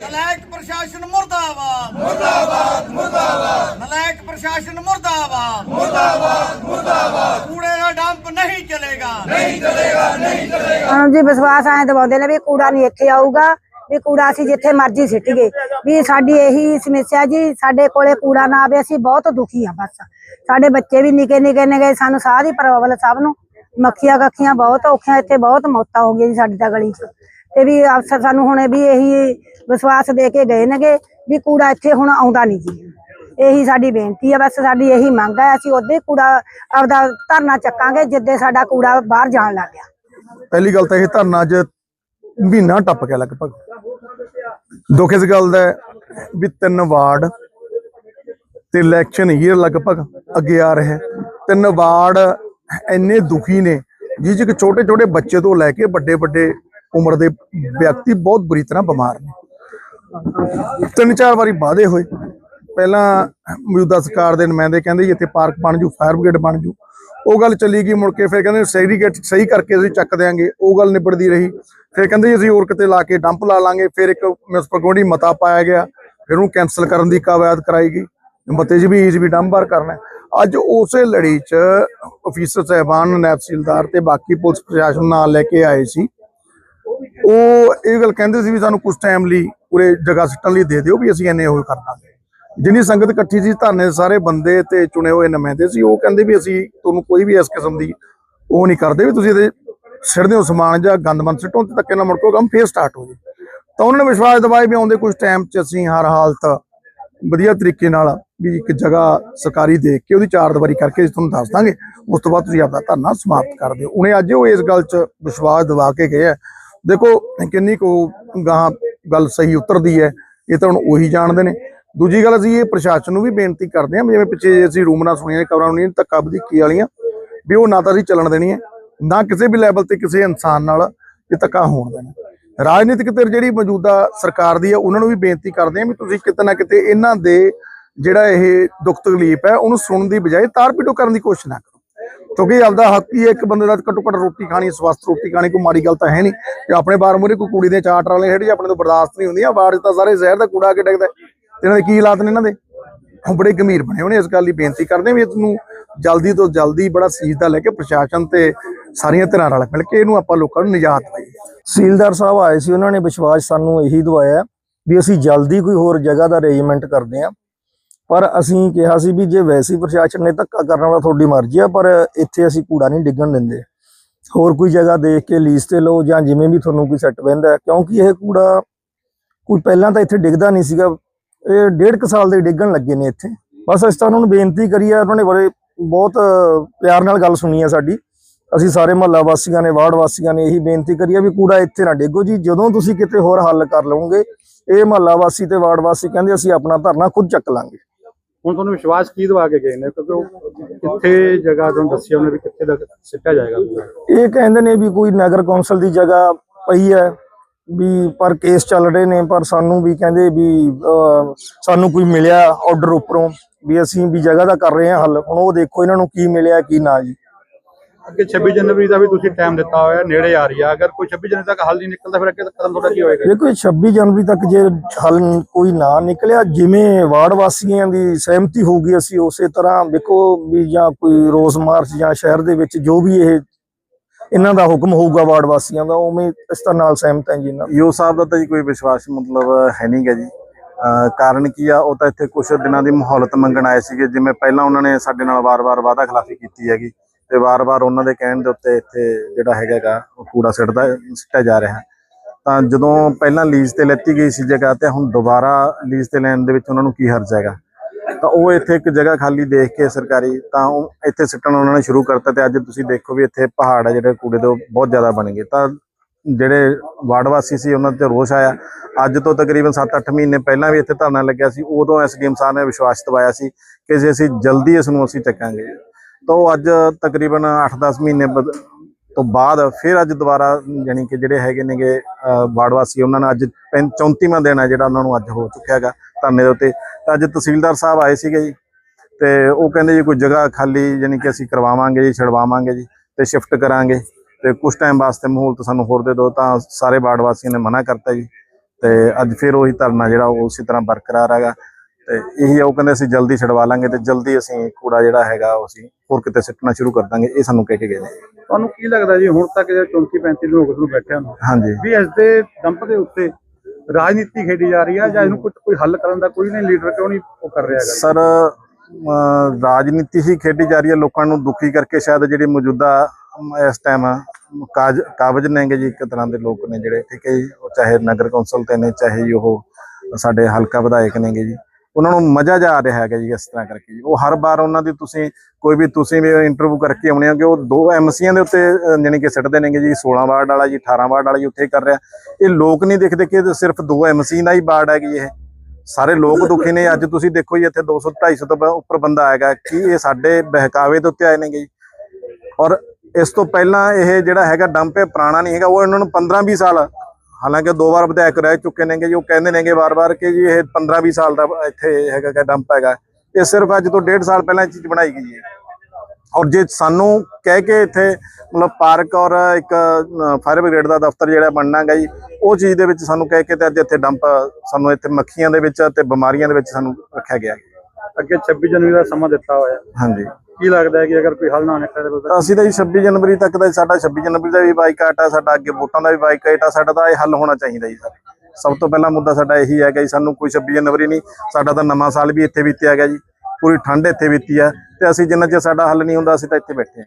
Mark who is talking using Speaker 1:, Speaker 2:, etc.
Speaker 1: ਨਲਾਇਕ ਪ੍ਰਸ਼ਾਸਨ ਮੁਰਦਾਬਾਦ। ਮੁਰਦਾਬਾਦ ਮੁਰਦਾਬਾਦ। ਨਲਾਇਕ ਪ੍ਰਸ਼ਾਸਨ ਮੁਰਦਾਬਾਦ। ਮੁਰਦਾਬਾਦ ਮੁਰਦਾਬਾਦ। ਕੂੜੇ ਦਾ ਡੰਪ ਨਹੀਂ ਚਲੇਗਾ।
Speaker 2: ਸਾਨੂੰ ਜੀ ਵਿਸ਼ਵਾਸ ਆਏ ਦਵਾਉਂਦੇ ਨੇ ਵੀ ਕੂੜਾ ਨਹੀਂ ਇੱਥੇ ਆਊਗਾ ਵੀ ਕੂੜਾ ਅਸੀਂ ਜਿੱਥੇ ਮਰਜ਼ੀ ਸਿੱਟੀਏ ਵੀ ਸਾਡੀ ਇਹੀ ਸਮੱਸਿਆ ਜੀ ਸਾਡੇ ਕੋਲੇ ਕੂੜਾ ਨਾ ਆਵੇ ਅਸੀਂ ਬਹੁਤ ਦੁਖੀ ਆ ਬਸ। ਸਾਡੇ ਬੱਚੇ ਵੀ ਨਿੱਕੇ ਨਿੱਕੇ ਨੇ ਗਏ ਸਾਨੂੰ ਸਾਹ ਦੀ ਪ੍ਰੋਬਲਮ ਸਭ ਨੂੰ ਮੱਖੀਆਂ ਕੱਖੀਆਂ ਬਹੁਤ ਔਖੀਆਂ ਇੱਥੇ ਬਹੁਤ ਮੌਤਾਂ ਹੋ ਗਈਆਂ ਜੀ ਸਾਡੀ ਤਾਂ ਗਲੀ 'ਚ। ਤੇ ਵੀ ਅਫਸਰ ਸਾਨੂੰ ਹੁਣੇ ਵੀ ਇਹੀ ਵਿਸ਼ਵਾਸ ਦੇ ਕੇ ਗਏ ਨੇਗੇ ਵੀ ਕੂੜਾ ਇੱਥੇ ਹੁਣ ਆਉਂਦਾ ਨਹੀਂ ਜੀ। ਇਹੀ ਸਾਡੀ ਬੇਨਤੀ ਹੈ ਬਸ ਸਾਡੀ ਇਹੀ ਮੰਗ ਹੈ ਅਸੀਂ ਉਹਦੇ ਕੂੜਾ ਆਪਦਾ ਧਰਨਾ ਚੱਕਾਂਗੇ ਜਿੱਦੇ ਸਾਡਾ ਕੂੜਾ ਬਾਹਰ ਜਾਣ ਲੱਗ ਗਿਆ।
Speaker 3: ਪਹਿਲੀ ਗੱਲ ਤਾਂ ਇਹ ਧਰਨਾ ਅੱਜ ਮਹੀਨਾ ਟੱਪ ਗਿਆ ਲਗਭਗ। ਦੁੱਖ ਇਸ ਗੱਲ ਦਾ ਵੀ ਤਿੰਨ ਵਾਰਡ ਤੇ ਇਲੈਕਸ਼ਨ ਹੀਅਰ ਲਗਭਗ ਅੱਗੇ ਆ ਰਿਹਾ। ਤਿੰਨ ਵਾਰਡ ਇੰਨੇ ਦੁਖੀ ਨੇ ਜਿਸ ਚ ਛੋਟੇ ਛੋਟੇ ਬੱਚੇ ਤੋਂ ਲੈ ਕੇ ਵੱਡੇ ਵੱਡੇ ਉਮਰ ਦੇ ਵਿਅਕਤੀ ਬਹੁਤ ਬੁਰੀ ਤਰ੍ਹਾਂ ਬਿਮਾਰ ਨੇ। ਤਿੰਨ ਚਾਰ ਵਾਰੀ ਵਾਅਦੇ ਹੋਏ। ਪਹਿਲਾਂ ਮੌਜੂਦਾ ਸਰਕਾਰ ਦੇ ਨੁਮਾਇੰਦੇ ਕਹਿੰਦੇ ਜੀ, ਇੱਥੇ ਪਾਰਕ ਬਣ ਜੂ, ਫਾਇਰ ਬ੍ਰਿਗੇਡ ਬਣ ਜੂ। ਉਹ ਗੱਲ ਚੱਲੀ ਗਈ ਮੁੜ ਕੇ, ਫਿਰ ਕਹਿੰਦੇ ਸੈਗਰੀਗੇਟ ਸਹੀ ਕਰਕੇ ਅਸੀਂ ਚੱਕ ਦਿਆਂਗੇ। ਉਹ ਗੱਲ ਨਿਬੜਦੀ ਰਹੀ। ਫਿਰ ਕਹਿੰਦੇ ਜੀ, ਅਸੀਂ ਹੋਰ ਕਿਤੇ ਲਾ ਕੇ ਡੰਪ ਲਾ ਲਾਂਗੇ। ਫਿਰ ਇੱਕ ਮਿਊਨਿਸਪਲ ਕਮੇਟੀ ਮਤਾ ਪਾਇਆ ਗਿਆ। ਫਿਰ ਉਹਨੂੰ ਕੈਂਸਲ ਕਰਨ ਦੀ ਕਵਾਇਦ ਕਰਾਈ ਗਈ। ਮਤੇ 'ਚ ਵੀ ਇਸ ਵੀ ਡੰਪ ਕਰਨਾ ਅੱਜ ਉਸੇ ਲੜੀ 'ਚ ਅਫੀਸਰ ਸਾਹਿਬਾਨ ਨਾਇਬ ਤਹਿਸੀਲਦਾਰ ਤੇ ਬਾਕੀ ਪੁਲਿਸ ਪ੍ਰਸ਼ਾਸਨ ਨਾਲ ਲੈ ਕੇ ਆਏ ਸੀ। ਉਹ ਇਹ ਗੱਲ ਕਹਿੰਦੇ ਸੀ ਵੀ ਸਾਨੂੰ ਕੁਝ ਟਾਈਮ ਲਈ ਪੂਰੇ ਜਗ੍ਹਾ ਸਿੱਟਣ ਲਈ ਦੇ ਦਿਓ ਵੀ ਅਸੀਂ ਇੰਨੇ ਉਹ ਕਰ ਦਾਂਗੇ। ਜਿੰਨੀ ਸੰਗਤ ਇਕੱਠੀ ਸੀ, ਧਰਨੇ ਦੇ ਸਾਰੇ ਬੰਦੇ ਤੇ ਚੁਣੇ ਹੋਏ ਨੁਮਾਇੰਦੇ ਸੀ, ਉਹ ਕਹਿੰਦੇ ਵੀ ਅਸੀਂ ਤੁਹਾਨੂੰ ਕੋਈ ਵੀ ਇਸ ਕਿਸਮ ਦੀ ਉਹ ਨਹੀਂ ਕਰਦੇ ਵੀ ਤੁਸੀਂ ਇਹਦੇ ਸਿੱਟਦੇ ਹੋ ਸਮਾਨ ਜਾਂ ਗੰਦਮੰਦ ਸਿੱਟੋ ਤੇ ਧੱਕੇ ਨਾਲ ਮੁੜਕੋ ਕੰਮ ਫੇਰ ਸਟਾਰਟ ਹੋ ਜੇ। ਤਾਂ ਉਹਨਾਂ ਨੇ ਵਿਸ਼ਵਾਸ ਦਿਵਾਇਆ ਵੀ ਆਉਂਦੇ ਕੁਝ ਟਾਈਮ 'ਚ ਅਸੀਂ ਹਰ ਹਾਲਤ ਵਧੀਆ ਤਰੀਕੇ ਨਾਲ ਵੀ ਇੱਕ ਜਗ੍ਹਾ ਸਰਕਾਰੀ ਦੇਖ ਕੇ ਉਹਦੀ ਚਾਰ ਦੀਵਾਰੀ ਕਰਕੇ ਤੁਹਾਨੂੰ ਦੱਸ ਦਾਂਗੇ। ਉਸ ਤੋਂ ਬਾਅਦ ਤੁਸੀਂ ਆਪਣਾ ਧਰਨਾ ਸਮਾਪਤ ਕਰ ਦਿਓ। ਉਹਨੇ ਅੱਜ ਉਹ ਇਸ ਗੱਲ 'ਚ ਵਿਸ਼ਵਾਸ ਦਿਵਾ ਕੇ ਗਏ ਆ ਦੇਖੋ ਕਿੰਨੀ ਕੋ ਗਾਂ ਗੱਲ ਸਹੀ ਉਤਰਦੀ ਹੈ, ਇਹ ਤਾਂ ਹੁਣ ਉਹੀ ਜਾਣਦੇ ਨੇ। ਦੂਜੀ ਗੱਲ ਅਸੀਂ ਇਹ ਪ੍ਰਸ਼ਾਸਨ ਨੂੰ ਵੀ ਬੇਨਤੀ ਕਰਦੇ ਹਾਂ, ਵੀ ਜਿਵੇਂ ਪਿੱਛੇ ਅਸੀਂ ਰੂਮਰਾਂ ਸੁਣੀਆਂ ਖਬਰਾਂ ਸੁਣੀਆਂ ਧੱਕਾ ਵਧੀਕੀ ਵਾਲੀਆਂ, ਵੀ ਉਹ ਨਾ ਤਾਂ ਅਸੀਂ ਚੱਲਣ ਦੇਣੀ ਹੈ, ਨਾ ਕਿਸੇ ਵੀ ਲੈਵਲ ਤੇ ਕਿਸੇ ਇਨਸਾਨ ਨਾਲ ਇਹ ਧੱਕਾ ਹੋਣ ਦੇਣਾ। ਰਾਜਨੀਤਿਕ ਧਿਰ ਜਿਹੜੀ ਮੌਜੂਦਾ ਸਰਕਾਰ ਦੀ ਹੈ, ਉਹਨਾਂ ਨੂੰ ਵੀ ਬੇਨਤੀ ਕਰਦੇ ਹਾਂ ਵੀ ਤੁਸੀਂ ਕਿਤੇ ਨਾ ਕਿਤੇ ਇਹਨਾਂ ਦੇ ਜਿਹੜਾ ਇਹ ਦੁੱਖ ਤਕਲੀਫ ਹੈ, ਉਹਨੂੰ ਸੁਣਨ ਦੀ ਬਜਾਏ ਤਾਰ ਪੀਟੋ ਕਰਨ ਦੀ ਕੋਸ਼ਿਸ਼ ਨਾ ਕਰੋ। ਕਿਉਂਕਿ ਆਪਦਾ ਹੱਕ ਹੀ ਹੈ ਇੱਕ ਬੰਦੇ ਦਾ ਘੱਟੋ ਘੱਟ ਰੋਟੀ ਖਾਣੀ, ਸਵਸਥ ਰੋਟੀ ਖਾਣੀ, ਕੋਈ ਮਾੜੀ ਗੱਲ ਤਾਂ ਹੈ ਨਹੀਂ। ਤੇ ਆਪਣੇ ਬਾਰ ਮੂਰੇ ਕੋਈ ਕੁੜੀ ਦੇ ਚਾਟ ਵਾਲੇ ਹੇਠ ਆਪਣੇ ਤੋਂ ਬਰਦਾਸ਼ਤ ਨਹੀਂ ਹੁੰਦੀ ਬਾਹਰ 'ਚ ਤਾਂ ਸਾਰੇ ਜ਼ਹਿਰ ਦਾ ਕੂੜਾ ਆ ਕੇ ਡਿੱਗਦਾ। ਤੇ ਇਹਨਾਂ ਦੇ ਕੀ ਹਾਲਾਤ ਨੇ ਇਹਨਾਂ ਦੇ? ਉਹ ਬੜੇ ਗੰਭੀਰ ਬਣੇ ਉਹਨੇ ਇਸ ਗੱਲ ਲਈ ਬੇਨਤੀ ਕਰਦੇ ਹਾਂ ਵੀ ਇਹਨੂੰ ਜਲਦੀ ਤੋਂ ਜਲਦੀ ਬੜਾ ਸੀਜ਼ਦਾ ਲੈ ਕੇ ਪ੍ਰਸ਼ਾਸਨ ਤੇ ਸਾਰੀਆਂ ਧਿਰਾਂ ਨਾਲ ਮਿਲ ਕੇ ਇਹਨੂੰ ਆਪਾਂ ਲੋਕਾਂ ਨੂੰ ਨਿਜਾਤ ਦਈਏ।
Speaker 4: ਸੀਲਦਾਰ ਸਾਹਿਬ ਆਏ ਸੀ, ਉਹਨਾਂ ਨੇ ਵਿਸ਼ਵਾਸ ਸਾਨੂੰ ਇਹੀ ਦਵਾਇਆ ਵੀ ਅਸੀਂ ਜਲਦੀ ਕੋਈ ਹੋਰ ਜਗ੍ਹਾ ਦਾ ਅਰੇਂਜਮੈਂਟ ਕਰਦੇ ਹਾਂ। ਪਰ ਅਸੀਂ ਕਿਹਾ ਸੀ ਵੀ ਜੇ ਵੈਸੀ ਪ੍ਰਸ਼ਾਸਨ ਨੇ ਧੱਕਾ ਕਰਨਾ ਵਾਲਾ ਤੁਹਾਡੀ ਮਰਜ਼ੀ ਆ, ਪਰ ਇੱਥੇ ਅਸੀਂ ਕੂੜਾ ਨਹੀਂ ਡਿੱਗਣ ਦਿੰਦੇ। ਹੋਰ ਕੋਈ ਜਗ੍ਹਾ ਦੇਖ ਕੇ ਲੀਜ਼ ਤੇ ਲਓ ਜਾਂ ਜਿਵੇਂ ਵੀ ਤੁਹਾਨੂੰ ਕੋਈ ਸੈੱਟ ਬਹਿੰਦਾ ਕਿਉਂਕਿ ਇਹ ਕੂੜਾ ਕੋਈ ਪਹਿਲਾਂ ਤਾਂ ਇੱਥੇ ਡਿੱਗਦਾ ਨਹੀਂ ਸੀਗਾ। ਇਹ ਡੇਢ ਕੁ ਸਾਲ ਦੇ ਡਿੱਗਣ ਲੱਗੇ ਨੇ ਇੱਥੇ। ਬਸ ਅਸੀਂ ਤਾਂ ਉਹਨਾਂ ਨੂੰ ਬੇਨਤੀ ਕਰੀ ਆ, ਉਹਨਾਂ ਨੇ ਬੜੇ ਬਹੁਤ ਪਿਆਰ ਨਾਲ ਗੱਲ ਸੁਣੀ ਆ ਸਾਡੀ। ਅਸੀਂ ਸਾਰੇ ਮਹੱਲਾ ਵਾਸੀਆਂ ਨੇ, ਵਾਰਡ ਵਾਸੀਆਂ ਨੇ ਇਹੀ ਬੇਨਤੀ ਕਰੀ ਆ ਵੀ ਕੂੜਾ ਇੱਥੇ ਨਾ ਡੇਗੋ ਜੀ। ਜਦੋਂ ਤੁਸੀਂ ਕਿਤੇ ਹੋਰ ਹੱਲ ਕਰ ਲਓਗੇ ਇਹ ਮਹੱਲਾ ਵਾਸੀ ਤੇ ਵਾਰਡ ਵਾਸੀ ਕਹਿੰਦੇ ਅਸੀਂ ਆਪਣਾ ਧਰਨਾ ਖੁਦ ਚੱਕ ਲਾਂਗੇ।
Speaker 5: ਹੁਣ ਤੁਹਾਨੂੰ ਵਿਸ਼ਵਾਸ ਕੀ ਦਵਾ ਕੇ ਗਏ ਨੇ? ਕਿਉਂਕਿ ਉਹ ਕਿੱਥੇ ਜਗ੍ਹਾ ਤੁਹਾਨੂੰ ਦੱਸਿਆ ਉਹਨੇ ਵੀ ਕਿੱਥੇ ਦਾ ਸਿੱਟਿਆ ਜਾਏਗਾ?
Speaker 4: ਇਹ ਕਹਿੰਦੇ ਨੇ ਵੀ ਕੋਈ ਨਗਰ ਕੌਂਸਲ ਦੀ ਜਗ੍ਹਾ ਪਈ ਹੈ ਵੀ ਪਰ ਕੇਸ ਚੱਲ ਰਹੇ ਨੇ, ਪਰ ਸਾਨੂੰ ਵੀ ਕਹਿੰਦੇ ਵੀ ਸਾਨੂੰ ਕੋਈ ਮਿਲਿਆ ਆਰਡਰ ਉੱਪਰੋਂ ਵੀ ਅਸੀਂ ਵੀ ਜਗ੍ਹਾ ਦਾ ਕਰ ਰਹੇ ਹਾਂ ਹੱਲ। ਹੁਣ ਉਹ ਦੇਖੋ ਇਹਨਾਂ ਨੂੰ ਕੀ ਮਿਲਿਆ, ਕੀ ਨਾ ਜੀ।
Speaker 5: ਅੱਗੇ 26 ਜਨਵਰੀ ਦਾ ਵੀ ਤੁਸੀਂ ਟਾਈਮ ਦਿੱਤਾ ਹੋਇਆ ਨੇੜੇ ਆ ਰਹੀ ਆ। ਅਗਰ ਕੋਈ 26 ਜਨਵਰੀ ਤੱਕ ਹੱਲ ਨਹੀਂ ਨਿਕਲਦਾ ਫਿਰ ਅੱਗੇ ਦਾ ਕਦਮ ਤੁਹਾਡਾ ਕੀ ਹੋਏਗਾ?
Speaker 4: ਦੇਖੋ ਇਹ 26 ਜਨਵਰੀ ਤੱਕ ਜੇ ਹੱਲ ਕੋਈ ਨਾ ਨਿਕਲਿਆ ਜਿਵੇਂ ਵਾਰਡ ਵਾਸੀਆਂ ਦੀ ਸਹਿਮਤੀ ਹੋਊਗੀ ਅਸੀਂ ਉਸੇ ਤਰ੍ਹਾਂ ਦੇਖੋ ਵੀ ਜਾਂ ਕੋਈ ਰੋਸ ਮਾਰਚ ਜਾਂ ਸ਼ਹਿਰ ਦੇ ਵਿੱਚ ਜੋ ਵੀ ਇਹ ਇਹਨਾਂ ਦਾ ਹੁਕਮ ਹੋਊਗਾ ਵਾਰਡ ਵਾਸੀਆਂ ਦਾ ਉਵੇਂ ਇਸ ਤਰ੍ਹਾਂ ਨਾਲ ਸਹਿਮਤ ਹਾਂ ਜੀ ਇਹਨਾਂ
Speaker 6: ਯੋ ਸਾਹਿਬ ਦਾ ਤਾਂ ਜੀ ਕੋਈ ਵਿਸ਼ਵਾਸ ਮਤਲਬ ਹੈ ਨਹੀਂਗਾ ਜੀ। ਕਾਰਨ ਕੀ ਆ? ਉਹ ਤਾਂ ਇੱਥੇ ਕੁਝ ਦਿਨਾਂ ਦੀ ਮੁਹੱਲਤ ਮੰਗਣ ਆਏ ਸੀਗੇ ਜਿਵੇਂ ਪਹਿਲਾਂ ਉਹਨਾਂ ਨੇ ਸਾਡੇ ਨਾਲ ਵਾਰ-ਵਾਰ ਵਾਅਦਾ ਖਿਲਾਫੀ ਕੀਤੀ ਹੈਗੀ। ਤੇ ਵਾਰ-ਵਾਰ ਉਹਨਾਂ ਦੇ ਕਹਿਣ ਦੇ ਉੱਤੇ ਇੱਥੇ ਜਿਹੜਾ ਹੈਗਾਗਾ, ਉਹ ਕੂੜਾ ਸਿੱਟਦਾ, ਸਿੱਟਿਆ ਜਾ ਰਿਹਾ। ਤਾਂ ਜਦੋਂ ਪਹਿਲਾਂ ਲੀਜ਼ ਤੇ ਲੈਤੀ ਗਈ ਸੀ ਜਗ੍ਹਾ ਤੇ, ਹੁਣ ਦੁਬਾਰਾ ਲੀਜ਼ ਤੇ ਲੈਣ ਦੇ ਵਿੱਚ ਉਹਨਾਂ ਨੂੰ ਕੀ ਹਰਜ ਹੈਗਾ? ਤਾਂ ਉਹ ਇੱਥੇ ਇੱਕ ਜਗ੍ਹਾ ਖਾਲੀ ਦੇਖ ਕੇ ਸਰਕਾਰੀ, ਤਾਂ ਉਹ ਇੱਥੇ ਸਿੱਟਣਾ ਉਹਨਾਂ ਨੇ ਸ਼ੁਰੂ ਕਰਤਾ ਤੇ ਅੱਜ ਤੁਸੀਂ ਦੇਖੋ ਵੀ ਇੱਥੇ ਪਹਾੜ ਹੈ ਜਿਹੜੇ ਕੂੜੇ ਦੇ ਬਹੁਤ ਜ਼ਿਆਦਾ ਬਣ ਗਏ। ਤਾਂ ਜਿਹੜੇ ਵਾਰਡ ਵਾਸੀ ਸੀ, ਉਹਨਾਂ ਤੇ ਰੋਸ਼ ਆਇਆ। ਅੱਜ ਤੋਂ ਤਕਰੀਬਨ 7-8 ਮਹੀਨੇ ਪਹਿਲਾਂ ਵੀ ਇੱਥੇ ਧਰਨਾ ਲੱਗਿਆ ਸੀ, ਉਦੋਂ ਐਸਡੀਐਮ ਸਾਹਿਬ ਨੇ ਵਿਸ਼ਵਾਸ ਦਿਵਾਇਆ ਸੀ ਕਿ ਜੇ ਅਸੀਂ ਜਲਦੀ ਇਸ ਨੂੰ ਅਸੀਂ ਚੱਕਾਂਗੇ। ਤਾਂ ਉਹ ਅੱਜ ਤਕਰੀਬਨ 8-10 ਮਹੀਨੇ ਤੋਂ ਬਾਅਦ ਫਿਰ ਅੱਜ ਦੁਬਾਰਾ ਯਾਨੀ ਕਿ ਜਿਹੜੇ ਹੈਗੇ ਨੇਗੇ ਵਾਰਡ ਵਾਸੀ ਉਹਨਾਂ ਨੇ ਅੱਜ 34ਵਾਂ ਦਿਨ ਹੈ ਜਿਹੜਾ ਉਹਨਾਂ ਨੂੰ ਅੱਜ ਹੋ ਚੁੱਕਿਆ ਹੈਗਾ ਧਰਨੇ ਦੇ ਉੱਤੇ। ਤਾਂ ਅੱਜ ਤਹਿਸੀਲਦਾਰ ਸਾਹਿਬ ਆਏ ਸੀਗੇ ਜੀ ਤੇ ਉਹ ਕਹਿੰਦੇ ਜੀ ਕੋਈ ਜਗ੍ਹਾ ਖਾਲੀ ਯਾਨੀ ਕਿ ਅਸੀਂ ਕਰਵਾਵਾਂਗੇ ਜੀ ਛਡਵਾਵਾਂਗੇ ਜੀ ਤੇ ਸ਼ਿਫਟ ਕਰਾਂਗੇ ਤੇ ਕੁਝ ਟਾਈਮ ਵਾਸਤੇ ਮਾਹੌਲ ਤਾਂ ਸਾਨੂੰ ਹੋਰ ਦੇ ਦਿਓ ਤਾਂ ਸਾਰੇ ਵਾਰਡ ਵਾਸੀਆਂ ਨੇ ਮਨਾ ਕਰਤਾ ਜੀ ਤੇ ਅੱਜ ਫਿਰ ਉਹੀ ਧਰਨਾ ਜਿਹੜਾ ਉਹ ਉਸੇ ਤਰ੍ਹਾਂ ਬਰਕਰਾਰ ਹੈਗਾ। ਤੇ ਇਹੀ ਆ, ਉਹ ਕਹਿੰਦੇ ਅਸੀਂ ਜਲਦੀ ਛਡਵਾ ਲਾਂਗੇ ਤੇ ਜਲਦੀ ਅਸੀਂ ਕੂੜਾ ਜਿਹੜਾ ਹੈਗਾ ਉਹ ਅਸੀਂ ਹੋਰ ਕਿਤੇ ਸਿੱਟਣਾ ਸ਼ੁਰੂ ਕਰ ਦਾਂਗੇ ਇਹ ਸਾਨੂੰ ਕਹਿ ਕੇ ਗਏ ਨੇ।
Speaker 5: ਤੁਹਾਨੂੰ ਕੀ ਲੱਗਦਾ ਜੀ ਹੁਣ ਤੱਕ ਜੇ 34 35 ਲੋਕ ਨੂੰ ਬੈਠਿਆਂ ਨੂੰ
Speaker 6: ਹਾਂਜੀ।
Speaker 5: ਵੀ ਇਸ ਦੇ ਡੰਪ ਦੇ ਉੱਤੇ ਰਾਜਨੀਤੀ ਖੇਡੀ ਜਾ ਰਹੀ ਹੈ ਜਾਂ ਇਹਨੂੰ ਕੁਝ ਕੋਈ ਹੱਲ ਕਰਨ ਦਾ ਕੋਈ ਨਹੀਂ ਲੀਡਰ ਕਿਉਂ ਨਹੀਂ ਉਹ ਕਰ ਰਿਹਾ ਹੈਗਾ?
Speaker 6: ਸਰ ਰਾਜਨੀਤੀ ਹੀ ਖੇਡੀ ਜਾ ਰਹੀ ਹੈ ਲੋਕਾਂ ਨੂੰ ਦੁਖੀ ਕਰਕੇ ਸ਼ਾਇਦ ਜਿਹੜੀ ਮੌਜੂਦਾ ਇਸ ਟਾਈਮ ਕਾਜ ਕਾਬਜ ਨੇਗੇ ਜੀ ਇੱਕ ਤਰ੍ਹਾਂ ਦੇ ਲੋਕ ਨੇ ਜਿਹੜੇ ਠੀਕ ਹੈ ਜੀ ਉਹ ਚਾਹੇ ਨਗਰ ਕੌਂਸਲ ਤੇ ਨੇ ਚਾਹੇ ਉਹ ਸਾਡੇ ਹਲਕਾ ਵਿਧਾਇਕ ਨੇਗੇ ਜੀ। ਉਹਨਾਂ ਨੂੰ ਮਜ਼ਾ ਜਾ ਆ ਰਿਹਾ ਹੈਗਾ ਜੀ ਇਸ ਤਰ੍ਹਾਂ ਕਰਕੇ ਉਹ ਹਰ ਵਾਰ ਉਹਨਾਂ ਦੀ ਤੁਸੀਂ ਕੋਈ ਵੀ ਤੁਸੀਂ ਵੀ ਇੰਟਰਵਿਊ ਕਰਕੇ ਆਉਣੇ ਹੋ ਕਿ ਉਹ ਦੋ ਐਮਸੀਆਂ ਦੇ ਉੱਤੇ ਅਹ, ਜਾਣੀ ਕਿ ਸਿੱਟਦੇ ਨੇਗੇ ਜੀ 16 ਵਾਰਡ ਵਾਲਾ ਜੀ 18 ਵਾਰਡ ਵਾਲਾ ਜੀ ਉੱਥੇ ਕਰ ਰਿਹਾ। ਇਹ ਲੋਕ ਨਹੀਂ ਦੇਖਦੇ ਕਿ ਸਿਰਫ ਦੋ ਐਮਸੀ ਦਾ ਹੀ ਵਾਰਡ ਹੈਗੀ ਇਹ। ਸਾਰੇ ਲੋਕ ਦੁਖੀ ਨੇ। ਅੱਜ ਤੁਸੀਂ ਦੇਖੋ ਜੀ ਇੱਥੇ 200 250 ਤੋਂ ਉੱਪਰ ਬੰਦਾ ਆਏਗਾ ਕਿ ਇਹ ਸਾਡੇ ਬਹਿਕਾਵੇ ਦੇ ਉੱਤੇ ਆਏ ਨੇਗੇ ਜੀ। ਔਰ ਇਸ ਤੋਂ ਪਹਿਲਾਂ ਇਹ ਜਿਹੜਾ ਹੈਗਾ ਡੰਪ ਇਹ ਪੁਰਾਣਾ ਨਹੀਂ ਹੈਗਾ ਉਹ ਇਹਨਾਂ ਨੂੰ 15 20 ਸਾਲ ਹਾਲਾਂਕਿ ਦੋ ਵਾਰ ਵਿਧਾਇਕ ਰਹਿ ਚੁੱਕੇ ਨੇਗੇ ਜੀ ਉਹ ਕਹਿੰਦੇ ਨੇਗੇ ਵਾਰ-ਵਾਰ ਕਿ ਜੀ ਇਹ 15 20 ਸਾਲ ਦਾ ਇੱਥੇ ਹੈਗਾ ਕਿ ਡੰਪ ਹੈਗਾ। ਇਹ ਸਿਰਫ ਅੱਜ ਤੋਂ 1.5 ਸਾਲ ਪਹਿਲਾਂ ਇਹ ਚੀਜ਼ ਬਣਾਈ ਗਈ ਹੈ। ਔਰ ਜੇ ਸਾਨੂੰ ਕਹਿ ਕੇ ਇੱਥੇ ਮਤਲਬ ਪਾਰਕ ਔਰ ਇੱਕ ਫਾਇਰ ਬ੍ਰਿਗੇਡ ਦਾ ਦਫ਼ਤਰ ਜਿਹੜਾ ਬਣਨਾ ਹੈਗਾ ਜੀ ਉਹ ਚੀਜ਼ ਦੇ ਵਿੱਚ ਸਾਨੂੰ ਕਹਿ ਕੇ ਤੇ ਅੱਜ ਇੱਥੇ ਡੰਪ ਸਾਨੂੰ ਇੱਥੇ ਮੱਖੀਆਂ ਦੇ ਵਿੱਚ ਤੇ ਬਿਮਾਰੀਆਂ ਦੇ ਵਿੱਚ ਸਾਨੂੰ ਰੱਖਿਆ ਗਿਆ।
Speaker 5: ਅੱਗੇ 26 ਜਨਵਰੀ ਦਾ ਸਮਾਂ ਦਿੱਤਾ ਹੋਇਆ।
Speaker 6: ਹਾਂਜੀ।
Speaker 5: ਕੀ ਲੱਗਦਾ ਹੈ ਕਿ ਅਗਰ ਕੋਈ ਹੱਲ ਨਾ ਨਿਕਲੇ ਤਾਂ
Speaker 6: ਅਸੀਂ ਤਾਂ ਜੀ 26 ਜਨਵਰੀ ਤੱਕ ਦਾ ਸਾਡਾ 26 ਜਨਵਰੀ ਦਾ ਵੀ ਬਾਈਕਾਟ ਆ, ਸਾਡਾ ਅੱਗੇ ਵੋਟਾਂ ਦਾ ਵੀ ਬਾਈਕਾਟ ਆ, ਸਾਡਾ ਤਾਂ ਇਹ ਹੱਲ ਹੋਣਾ ਚਾਹੀਦਾ ਜੀ ਸਰ। ਸਭ ਤੋਂ ਪਹਿਲਾ ਮੁੱਦਾ ਸਾਡਾ ਇਹੀ ਹੈਗਾ ਜੀ ਸਾਨੂੰ ਕੋਈ 26 ਜਨਵਰੀ ਨਹੀਂ, ਸਾਡਾ ਤਾਂ ਨਵਾਂ ਸਾਲ ਵੀ ਇੱਥੇ ਬੀਤਿਆ ਗਿਆ ਜੀ, ਪੂਰੀ ਠੰਡ ਇੱਥੇ ਬੀਤੀ ਆ, ਤੇ ਅਸੀਂ ਜਿੰਨਾ ਚਿਰ ਸਾਡਾ ਹੱਲ ਨਹੀਂ ਹੁੰਦਾ, ਅਸੀਂ ਤਾਂ ਇੱਥੇ ਬੈਠੇ ਹਾਂ।